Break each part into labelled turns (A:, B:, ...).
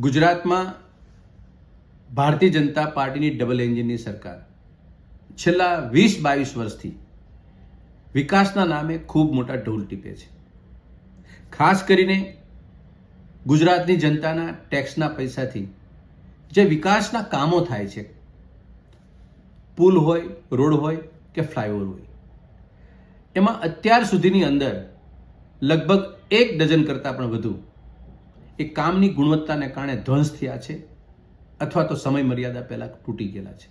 A: ગુજરાતમાં ભારતીય જનતા પાર્ટીની ડબલ એન્જિનની સરકાર. છેલ્લા વીસ બાવીસ વર્ષથી વિકાસના નામે ખૂબ મોટા ઢોલ ટીપે છે. ખાસ કરીને ગુજરાતની જનતાના ટેક્સના પૈસાથી જે વિકાસના કામો થાય છે. પુલ હોય, રોડ હોય કે ફ્લાયઓવર હોય. એમાં અત્યાર સુધીની અંદર લગભગ એક ડઝન કરતાં પણ વધુ એ કામની ગુણવત્તાને કારણે ધ્વંસ થયા છે અથવા તો સમય મર્યાદા પહેલાં તૂટી ગયેલા છે.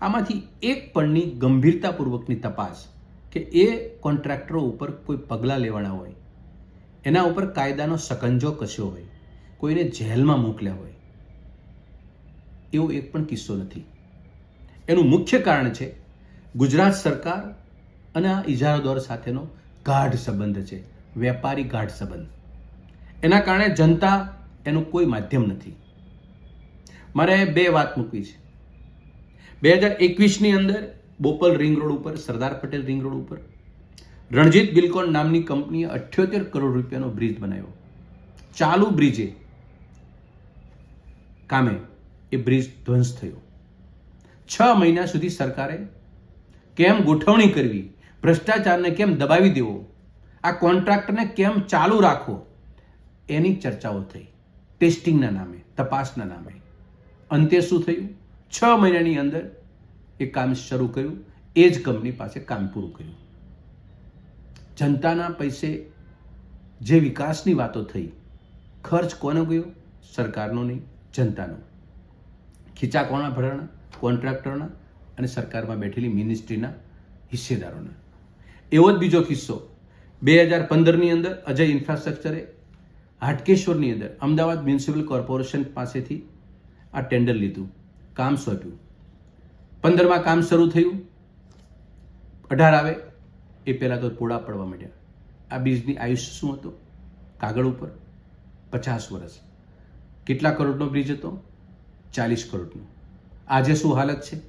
A: આમાંથી એક પણની ગંભીરતાપૂર્વકની તપાસ કે એ કોન્ટ્રાક્ટરો ઉપર કોઈ પગલાં લેવાના હોય, એના ઉપર કાયદાનો સકંજો કસ્યો હોય, કોઈને જેલમાં મોકલ્યા હોય, એવો એક પણ કિસ્સો નથી. એનું મુખ્ય કારણ છે ગુજરાત સરકાર અને આ ઇજારાદોર સાથેનો ગાઢ સંબંધ છે, વેપારી ગાઢ સંબંધ. એના કારણે જનતા એનું કોઈ માધ્યમ નથી. મારે બે વાત મૂકવી છે. બે હજાર એકવીસની અંદર બોપલ રિંગ રોડ ઉપર, સરદાર પટેલ રિંગ રોડ ઉપર, રણજીત બિલકોન નામની કંપનીએ અઠ્યોતેર કરોડ રૂપિયાનો બ્રિજ બનાવ્યો. ચાલુ બ્રિજે કામે એ બ્રિજ ધ્વંસ થયો. છ મહિના સુધી સરકારે કેમ ગોઠવણી કરવી, ભ્રષ્ટાચારને કેમ દબાવી દેવો, આ કોન્ટ્રાક્ટરને કેમ ચાલુ રાખવો એની ચર્ચાઓ થઈ. ટેસ્ટિંગના નામે, તપાસના નામે. અંતે શું થયું? છ મહિનાની અંદર એ કામ શરૂ કર્યું. એ જ કંપની પાસે કામ પૂરું કર્યું. જનતાના પૈસે જે વિકાસની વાતો થઈ, ખર્ચ કોનો ગયો? સરકારનો નહીં, જનતાનો. ખીચા કોના ભરાણા? કોન્ટ્રાક્ટરના અને સરકારમાં બેઠેલી મિનિસ્ટ્રીના હિસ્સેદારોના. એવો જ બીજો કિસ્સો. બે હજાર પંદરની અંદર અજય ઇન્ફ્રાસ્ટ્રક્ચરે હાટકેશ્વરની અંદર અમદાવાદ મ્યુનિસિપલ કોર્પોરેશન પાસેથી આ ટેન્ડર લીધું. કામ સોંપ્યું. પંદરમાં કામ શરૂ થયું. અઢાર આવે એ પહેલાં તો પોળા પડવા માંડ્યા. આ બ્રિજની આયુષ્ય શું હતો? કાગળ ઉપર પચાસ વર્ષ. કેટલા કરોડનો બ્રિજ હતો? ચાલીસ કરોડનો. આજે શું હાલત છે?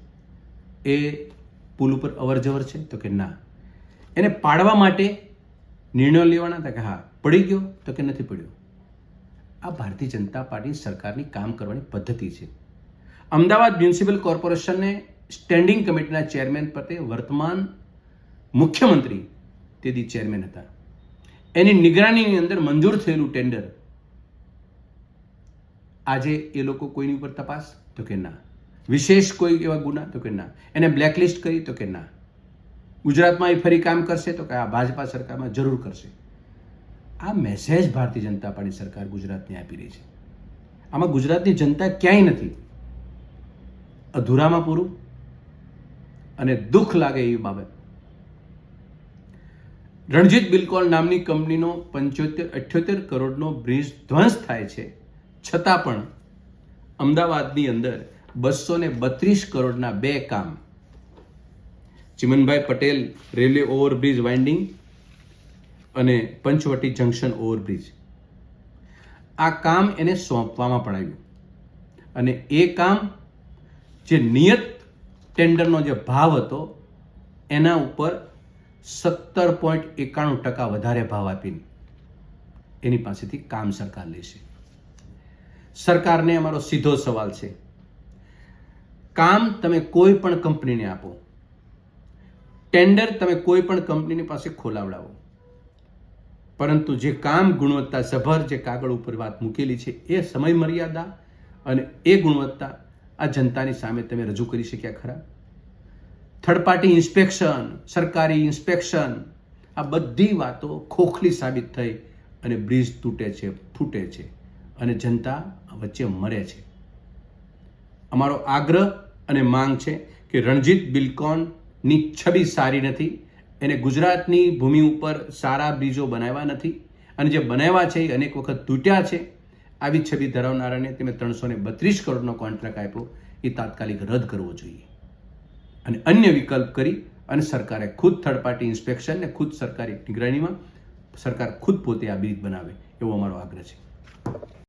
A: એ પુલ ઉપર અવર જવર છે? તો કે ના. એને પાડવા માટે નિર્ણયો લેવાના હતા કે હા, પડી ગયો તો કે નથી પડ્યો? આ ભારતીય જનતા પાર્ટી સરકારની કામ કરવાની પદ્ધતિ છે. અમદાવાદ મ્યુનિસિપલ કોર્પોરેશનને સ્ટેન્ડિંગ કમિટીના ચેરમેન પદે વર્તમાન મુખ્યમંત્રી તેથી ચેરમેન હતા. એની નિગરાનીની અંદર મંજૂર થયેલું ટેન્ડર. આજે એ લોકો કોઈની ઉપર તપાસ? તો કે ના. વિશેષ કોઈ એવા ગુના? તો કે ના. એને બ્લેકલિસ્ટ કરી? તો કે ના. ગુજરાતમાં એ ફરી કામ કરશે તો કે આ ભાજપા સરકારમાં જરૂર કરશે. આ મેસેજ ભારતીય જનતા પાર્ટી સરકાર ગુજરાતને આપી રહી છે. આમાં ગુજરાતની જનતા ક્યાંય નથી. અધૂરામાં પૂરું અને દુઃખ લાગે એવી બાબત. રણજીત બિલકોલ નામની કંપનીનો પંચોતેર, અઠ્યોતેર કરોડનો બ્રિજ ધ્વંસ થાય છે. છતાં પણ અમદાવાદની અંદર બસો ને બત્રીસ કરોડના બે કામ Chimanbhai Patel railway overbridge winding અને પંચવટી જંકશન ઓવરબ્રિજ. આ કામ એને સોંપવામાં પણ આવ્યું અને એ કામ જે નિયત ટેન્ડરનો જે ભાવ હતો, એના ઉપર સત્તર પોઈન્ટ એકાણું ટકા વધારે ભાવ આપીને એની પાસેથી કામ સરકાર લેશે. સરકારને અમારો સીધો સવાલ છે. કામ તમે કોઈ પણ કંપનીને આપો ટેન્ડર તમે કોઈ પણ કંપનીની પાસે ખોલાવડાવો. પરંતુ જે કામ ગુણવત્તા સભર જે કાગળ ઉપર વાત મૂકેલી છે, એ સમય મર્યાદા અને એ ગુણવત્તા આ જનતાની સામે તમે રજૂ કરી શક્યા ખરા? થર્ડ પાર્ટી ઇન્સ્પેક્શન સરકારી ઇન્સ્પેક્શન આ બધી વાતો ખોખલી સાબિત થઈ અને બ્રિજ તૂટે છે, ફૂટે છે અને જનતા વચ્ચે મરે છે. અમારો આગ્રહ અને માંગ છે કે રણજીત બિલકોનની છબી સારી નથી. એને ગુજરાતની ભૂમિ ઉપર સારા બ્રિજો બનાવ્યા નથી. અને જે બનાવ્યા છે, એ અનેક વખત તૂટ્યા છે. આવી છબી ધરાવનારાને તમે ત્રણસો ને બત્રીસ કરોડનો કોન્ટ્રાક્ટ આપ્યો. એ તાત્કાલિક રદ કરવો જોઈએ. અને અન્ય વિકલ્પ કરી અને સરકારે ખુદ થર્ડ પાર્ટી ઇન્સ્પેક્શન ને ખુદ સરકારી નિગરાનીમાં સરકાર ખુદ પોતે આ બ્રિજ બનાવે એવો અમારો આગ્રહ છે.